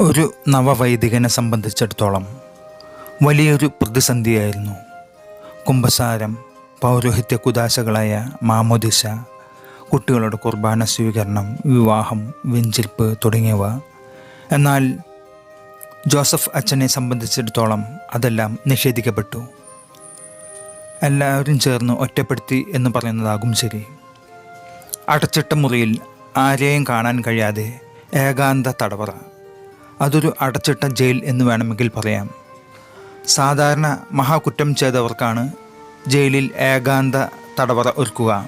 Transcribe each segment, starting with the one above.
ഒരു നവവൈദികനെ സംബന്ധിച്ചിടത്തോളം വലിയൊരു പ്രതിസന്ധിയായിരുന്നു. കുംഭസാരം പൗരോഹിത്യ കുദാശകളായ മാമോദിശ കുട്ടികളുടെ കുർബാന സ്വീകരണം വിവാഹം വെഞ്ചിൽപ്പ് തുടങ്ങിയവ. എന്നാൽ ജോസഫ് അച്ഛനെ സംബന്ധിച്ചിടത്തോളം അതെല്ലാം നിഷേധിക്കപ്പെട്ടു. എല്ലാവരും ചേർന്ന് ഒറ്റപ്പെടുത്തി എന്ന് പറയുന്നതാകും ശരി. അടച്ചിട്ട മുറിയിൽ ആരെയും കാണാൻ കഴിയാതെ ഏകാന്ത തടവറ അതൊരു അടച്ചിട്ട ജയിൽ എന്ന് വേണമെങ്കിൽ പറയാം. സാധാരണ മഹാകുറ്റം ചെയ്തവർക്കാണ് ജയിലിൽ ഏകാന്ത തടവറ ഒരുക്കുക.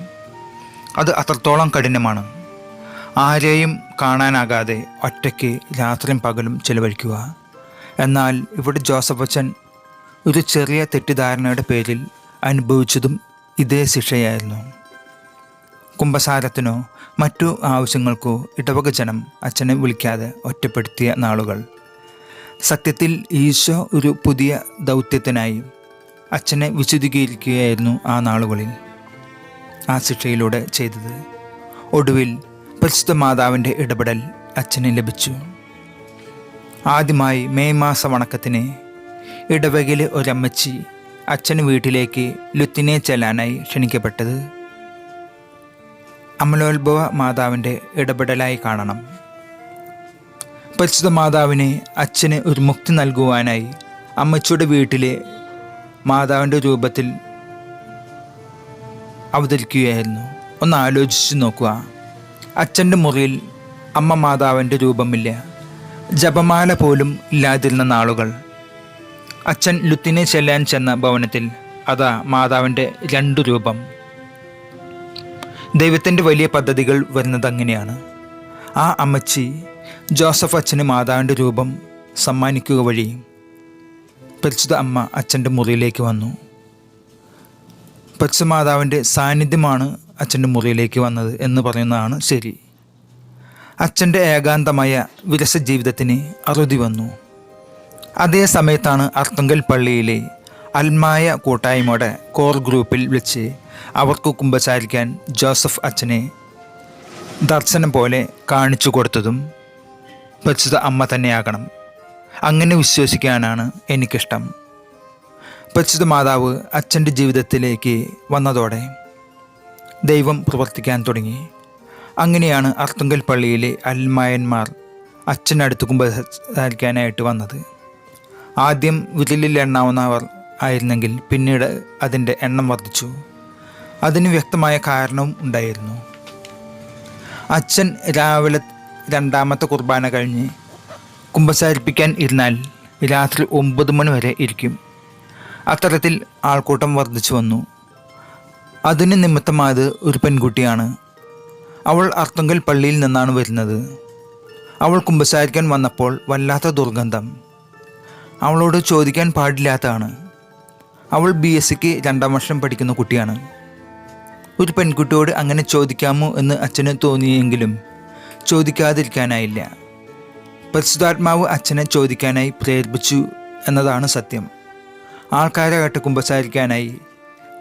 അത് അത്രത്തോളം കഠിനമാണ്. ആരെയും കാണാനാകാതെ ഒറ്റയ്ക്ക് രാത്രിയും പകലും ചെലവഴിക്കുക. എന്നാൽ ഇവിടെ ജോസഫ് അച്ഛൻ ഒരു ചെറിയ തെറ്റിദ്ധാരണയുടെ പേരിൽ അനുഭവിച്ചതും ഇതേ ശിക്ഷയായിരുന്നു. കുംഭസാരത്തിനോ മറ്റു ആവശ്യങ്ങൾക്കോ ഇടവക ജനം അച്ഛനെ വിളിക്കാതെ ഒറ്റപ്പെടുത്തിയ നാളുകൾ. സത്യത്തിൽ ഈശോ ഒരു പുതിയ ദൗത്യത്തിനായി അച്ഛനെ വിശുദ്ധീകരിക്കുകയായിരുന്നു ആ നാളുകളിൽ. ആ ശിക്ഷയിലൂടെ ചെയ്തത്. ഒടുവിൽ പരിശുദ്ധ മാതാവിന്റെ ഇടപെടൽ അച്ഛന് ലഭിച്ചു. ആദ്യമായി മെയ് മാസ വണക്കത്തിന് ഇടവകയിലെ ഒരമ്മച്ചി അച്ഛൻ വീട്ടിലേക്ക് ലുത്തിനെ ചെല്ലാനായി ക്ഷണിക്കപ്പെട്ടത് അമലോത്ഭവ മാതാവിന്റെ ഇടപെടലായി കാണണം. പരിശുദ്ധ മാതാവിനെ അച്ഛന് ഒരു മുക്തി നൽകുവാനായി അമ്മച്ചിയുടെ വീട്ടിലെ മാതാവിന്റെ രൂപത്തിൽ അവതരിക്കുകയായിരുന്നു. ഒന്ന് ആലോചിച്ച് നോക്കുക. അച്ഛന്റെ മുറിയിൽ അമ്മ മാതാവിന്റെ രൂപമില്ല. ജപമാല പോലും ഇല്ലാതിരുന്ന നാളുകൾ. അച്ഛൻ ലുത്തിനെ ചെല്ലാൻ ചെന്ന ഭവനത്തിൽ അതാ മാതാവിന്റെ രണ്ടു രൂപം. ദൈവത്തിന്റെ വലിയ പദ്ധതികൾ വരുന്നത് അങ്ങനെയാണ്. ആ അമ്മച്ചി ജോസഫ് അച്ഛന് മാതാവിന്റെ രൂപം സമ്മാനിക്കുക വഴി പരിശുദ്ധ അമ്മ അച്ഛന്റെ മുറിയിലേക്ക് വന്നു. പരിശുദ്ധ മാതാവിന്റെ സാന്നിധ്യമാണ് അച്ഛന്റെ മുറിയിലേക്ക് വന്നത് എന്ന് പറയുന്നതാണ് ശരി. അച്ഛന്റെ ഏകാന്തമായ വിരസ ജീവിതത്തിന് അറുതി വന്നു. അതേ സമയത്താണ് അർത്തങ്കൽ പള്ളിയിലെ അൽമായ കൂട്ടായ്മയുടെ കോർ ഗ്രൂപ്പിൽ വെച്ച് അവർക്ക് കുമ്പസാരിക്കാൻ ജോസഫ് അച്ഛനെ ദർശനം പോലെ കാണിച്ചു കൊടുത്തതും പരിശുദ്ധ അമ്മ തന്നെയാകണം. അങ്ങനെ വിശ്വസിക്കാനാണ് എനിക്കിഷ്ടം. പരിശുദ്ധ മാതാവ് അച്ഛന്റെ ജീവിതത്തിലേക്ക് വന്നതോടെ ദൈവം പ്രവർത്തിക്കാൻ തുടങ്ങി. അങ്ങനെയാണ് അർത്തുങ്കൽ പള്ളിയിലെ അൽമായന്മാർ അച്ഛനടുത്ത് കുമ്പസാരിക്കാനായിട്ട് വന്നത്. ആദ്യം വിരലിൽ എണ്ണാവുന്നവർ ആയിരുന്നെങ്കിൽ പിന്നീട് അതിന്റെ എണ്ണം വർദ്ധിച്ചു. അതിന് വ്യക്തമായ കാരണവും ഉണ്ടായിരുന്നു. അച്ഛൻ രാവിലെ രണ്ടാമത്തെ കുർബാന കഴിഞ്ഞ് കുമ്പസാരിപ്പിക്കാൻ ഇരുന്നാൽ രാത്രി ഒമ്പത് മണി വരെ ഇരിക്കും. അത്തരത്തിൽ ആൾക്കൂട്ടം വർദ്ധിച്ചു വന്നു. അതിന് നിമിത്തമായത് ഒരു പെൺകുട്ടിയാണ്. അവൾ അർത്തുങ്കൽ പള്ളിയിൽ നിന്നാണ് വരുന്നത്. അവൾ കുമ്പസാരിക്കാൻ വന്നപ്പോൾ വല്ലാത്ത ദുർഗന്ധം. അവളോട് ചോദിക്കാൻ പാടില്ലാത്തതാണ്. അവൾ ബി എസ് സിക്ക് രണ്ടാം വർഷം പഠിക്കുന്ന കുട്ടിയാണ്. ഒരു പെൺകുട്ടിയോട് അങ്ങനെ ചോദിക്കാമോ എന്ന് അച്ഛന് തോന്നിയെങ്കിലും ചോദിക്കാതിരിക്കാനായില്ല. പരിശുദ്ധാത്മാവ് അച്ഛനെ ചോദിക്കാനായി പ്രേരിപ്പിച്ചു എന്നതാണ് സത്യം. ആൾക്കാരെ കേട്ട് കുമ്പസാരിക്കാനായി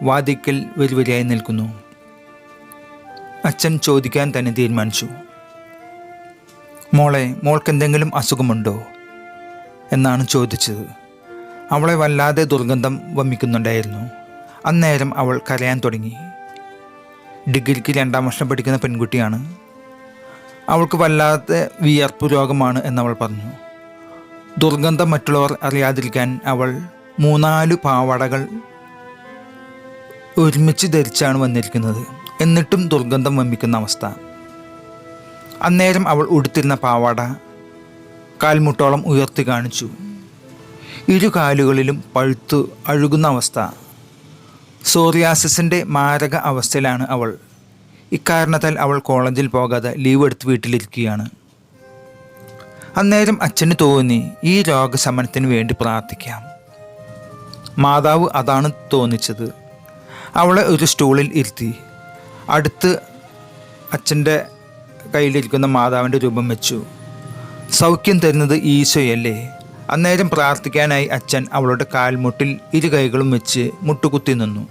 വാതിക്കൽ വരുവരിയായി നിൽക്കുന്നു. അച്ഛൻ ചോദിക്കാൻ തന്നെ തീരുമാനിച്ചു. മോളെ മോൾക്ക് എന്തെങ്കിലും അസുഖമുണ്ടോ? എന്നാണ് ചോദിച്ചത്. അവളെ വല്ലാതെ ദുർഗന്ധം വമിക്കുന്നുണ്ടായിരുന്നു. അന്നേരം അവൾ കരയാൻ തുടങ്ങി. ഡിഗ്രിക്ക് രണ്ടാം വർഷം പഠിക്കുന്ന പെൺകുട്ടിയാണ്. അവൾക്ക് വല്ലാത്ത വിയർപ്പ് രോഗമാണ് എന്നവൾ പറഞ്ഞു. ദുർഗന്ധം മറ്റുള്ളവർ അറിയാതിരിക്കാൻ അവൾ മൂന്നാൽ പാവാടകൾ ഒരുമിച്ച് ധരിച്ചാണ് വന്നിരിക്കുന്നത്. എന്നിട്ടും ദുർഗന്ധം വമിക്കുന്ന അവസ്ഥ. അന്നേരം അവൾ ഉടുത്തിരുന്ന പാവാട കാൽമുട്ടോളം ഉയർത്തി കാണിച്ചു. ഇരു കാലുകളിലും പഴുത്തു അഴുകുന്ന അവസ്ഥ. സോറിയാസിസിന്റെ മാരക അവസ്ഥയിലാണ് അവൾ. ഇക്കാരണത്താൽ അവൾ കോളേജിൽ പോകാതെ ലീവ് എടുത്ത് വീട്ടിലിരിക്കുകയാണ്. അന്നേരം അച്ഛന് തോന്നി ഈ രോഗശമനത്തിന് വേണ്ടി പ്രാർത്ഥിക്കാം. മാതാവ് അതാണ് തോന്നിച്ചത്. അവളെ ഒരു സ്റ്റൂളിൽ ഇരുത്തി. അടുത്ത് അച്ഛന്റെ കയ്യിലിരിക്കുന്ന മാതാവിന്റെ രൂപം വെച്ചു. സൗഖ്യം തരുന്നത് ഈശോയല്ലേ? അന്നേരം പ്രാർത്ഥിക്കാനായി അച്ഛൻ അവളുടെ കാൽമുട്ടിൽ ഇരു കൈകളും വെച്ച് മുട്ടുകുത്തി നിന്നു.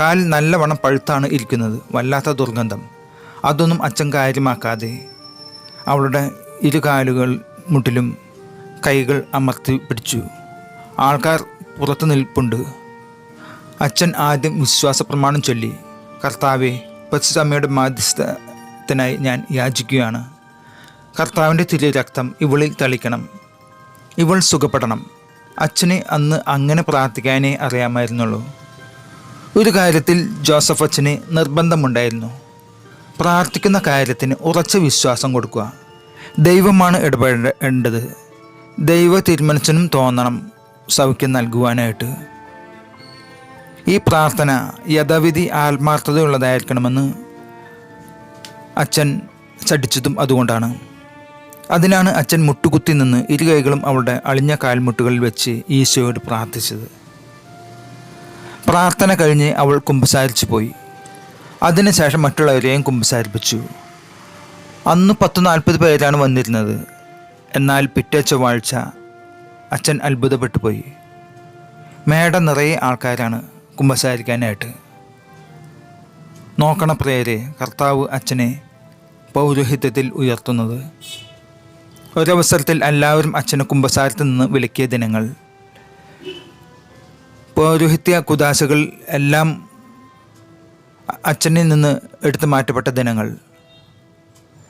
കാൽ നല്ലവണ്ണം പഴുത്താണ് ഇരിക്കുന്നത് വല്ലാത്ത ദുർഗന്ധം. അതൊന്നും അച്ഛൻ കാര്യമാക്കാതെ അവളുടെ ഇരു കാലുകൾ മുട്ടിലും കൈകൾ അമർത്തി പിടിച്ചു. ആൾക്കാർ പുറത്തു നിൽപ്പുണ്ട്. അച്ഛൻ ആദ്യം വിശ്വാസ പ്രമാണം ചൊല്ലി കർത്താവെ പശുസമ്മയുടെ മാധ്യസ്ഥത്തിനായി ഞാൻ യാചിക്കുകയാണ്. കർത്താവിന്റെ തിരു രക്തം ഇവളിൽ തളിക്കണം. ഇവൾ സുഖപ്പെടണം. അച്ഛനെ അന്ന് അങ്ങനെ പ്രാർത്ഥിക്കാനേ അറിയാമായിരുന്നുള്ളൂ. ഒരു കാര്യത്തിൽ ജോസഫ് അച്ഛന് നിർബന്ധമുണ്ടായിരുന്നു. പ്രാർത്ഥിക്കുന്ന കാര്യത്തിന് ഉറച്ച വിശ്വാസം കൊടുക്കുക. ദൈവമാണ് ഇടപെടേണ്ടത്. ദൈവ തീരുമാനിച്ചനും തോന്നണം സൗഖ്യം നൽകുവാനായിട്ട്. ഈ പ്രാർത്ഥന യഥാവിധി ആത്മാർത്ഥതയുള്ളതായിരിക്കണമെന്ന് അച്ഛൻ ചടിച്ചതും അതുകൊണ്ടാണ്. അതിനാണ് അച്ഛൻ മുട്ടുകുത്തി നിന്ന് ഇരുകൈകളും അവളുടെ അളിഞ്ഞ കാൽമുട്ടുകളിൽ വെച്ച് ഈശോയോട് പ്രാർത്ഥിച്ചത്. പ്രാർത്ഥന കഴിഞ്ഞ് അവൾ കുമ്പസാരിച്ചു പോയി. അതിനുശേഷം മറ്റുള്ളവരെയും കുമ്പസാരിപ്പിച്ചു. അന്ന് പത്ത് നാൽപ്പത് പേരാണ് വന്നിരുന്നത്. എന്നാൽ പിറ്റേ ചൊവ്വാഴ്ച അച്ഛൻ അത്ഭുതപ്പെട്ടു പോയി. മേട നിറയെ ആൾക്കാരാണ് കുമ്പസാരിക്കാനായിട്ട്. നോക്കണ പ്രേരെ കർത്താവ് അച്ഛനെ പൗരോഹിത്യത്തിൽ ഉയർത്തുന്നത്. ഒരവസരത്തിൽ എല്ലാവരും അച്ഛനെ കുമ്പസാരത്തിൽ നിന്ന് വിലക്കിയ ദിനങ്ങൾ. പൗരോഹിത്യ കുദാശകൾ എല്ലാം അച്ഛനിൽ നിന്ന് എടുത്തു മാറ്റപ്പെട്ട ദിനങ്ങൾ.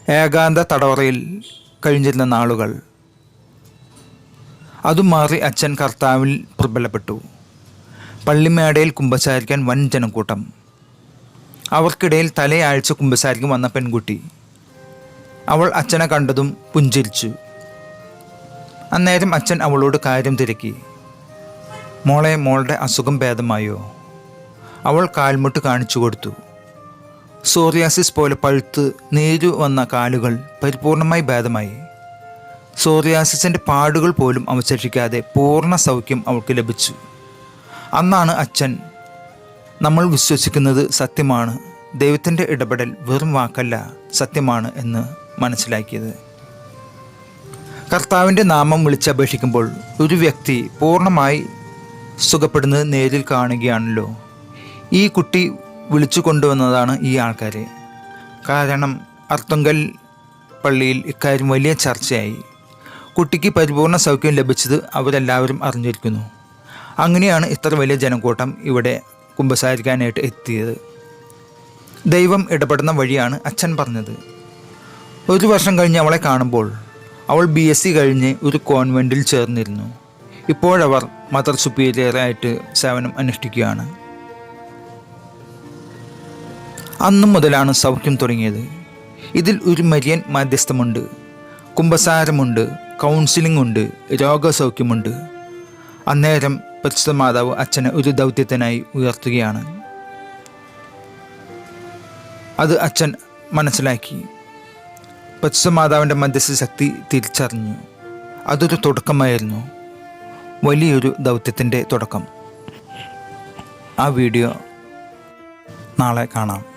ഏകാന്ത തടവറയിൽ കഴിഞ്ഞിരുന്ന നാളുകൾ. അതും മാറി അച്ഛൻ കർത്താവിൽ പ്രബലപ്പെട്ടു. പള്ളിമേടയിൽ കുമ്പസാരിക്കാൻ വൻ ജനക്കൂട്ടം. അവർക്കിടയിൽ തലയാഴ്ച കുമ്പസാരിക്കും വന്ന പെൺകുട്ടി. അവൾ അച്ഛനെ കണ്ടതും പുഞ്ചിരിച്ചു. അന്നേരം അച്ഛൻ അവളോട് കാര്യം തിരക്കി. മോളെ മോളുടെ അസുഖം ഭേദമായോ? അവൾ കാൽമുട്ട് കാണിച്ചു കൊടുത്തു. സോറിയാസിസ് പോലെ പഴുത്ത് നേരു വന്ന കാലുകൾ പരിപൂർണമായി ഭേദമായി. സോറിയാസിസിന്റെ പാടുകൾ പോലും അവശേഷിക്കാതെ പൂർണ സൗഖ്യം അവൾക്ക് ലഭിച്ചു. അന്നാണ് അച്ഛൻ നമ്മൾ വിശ്വസിക്കുന്നത് സത്യമാണ്. ദൈവത്തിന്റെ ഇടപെടൽ വെറും വാക്കല്ല സത്യമാണ് എന്ന് മനസ്സിലാക്കിയത്. കർത്താവിന്റെ നാമം വിളിച്ചപേക്ഷിക്കുമ്പോൾ ഒരു വ്യക്തി പൂർണമായി സുഖപ്പെടുന്നത് നേരിൽ കാണുകയാണല്ലോ. ഈ കുട്ടി വിളിച്ചു കൊണ്ടുവന്നതാണ് ഈ ആൾക്കാരെ കാരണം അർത്തുങ്കൽ പള്ളിയിൽ ഇക്കാര്യം വലിയ ചർച്ചയായി. കുട്ടിക്ക് പരിപൂർണ സൗഖ്യം ലഭിച്ചത് അവരെല്ലാവരും അറിഞ്ഞിരിക്കുന്നു. അങ്ങനെയാണ് ഇത്ര വലിയ ജനക്കൂട്ടം ഇവിടെ കുമ്പസാരിക്കാനായിട്ട് എത്തിയത്. ദൈവം ഇടപെടുന്ന വഴിയാണ് അച്ഛൻ പറഞ്ഞത്. ഒരു വർഷം കഴിഞ്ഞ് അവളെ കാണുമ്പോൾ അവൾ ബി എസ് സി കഴിഞ്ഞ് ഒരു കോൺവെന്റിൽ ചേർന്നിരുന്നു. ഇപ്പോഴവർ മദർ സുപ്പീരിയറായിട്ട് സേവനം അനുഷ്ഠിക്കുകയാണ്. അന്നു മുതലാണ് സൗഖ്യം തുടങ്ങിയത്. ഇതിൽ ഒരു മരിയൻ മധ്യസ്ഥമുണ്ട്. കുംഭസാരമുണ്ട് കൗൺസിലിംഗ് ഉണ്ട് രോഗസൗഖ്യമുണ്ട്. അന്നേരം പരിശുദ്ധ മാതാവ് അച്ഛനെ ഒരു ദൗത്യത്തിനായി ഉയർത്തുകയാണ്. അത് അച്ഛൻ മനസ്സിലാക്കി. പരിശുദ്ധ മാതാവിന്റെ മധ്യസ്ഥ ശക്തി തിരിച്ചറിഞ്ഞു. അതൊരു തുടക്കമായിരുന്നു. വലിയൊരു ദൗത്യത്തിന്റെ തുടക്കം. ആ വീഡിയോ നാളെ കാണാം.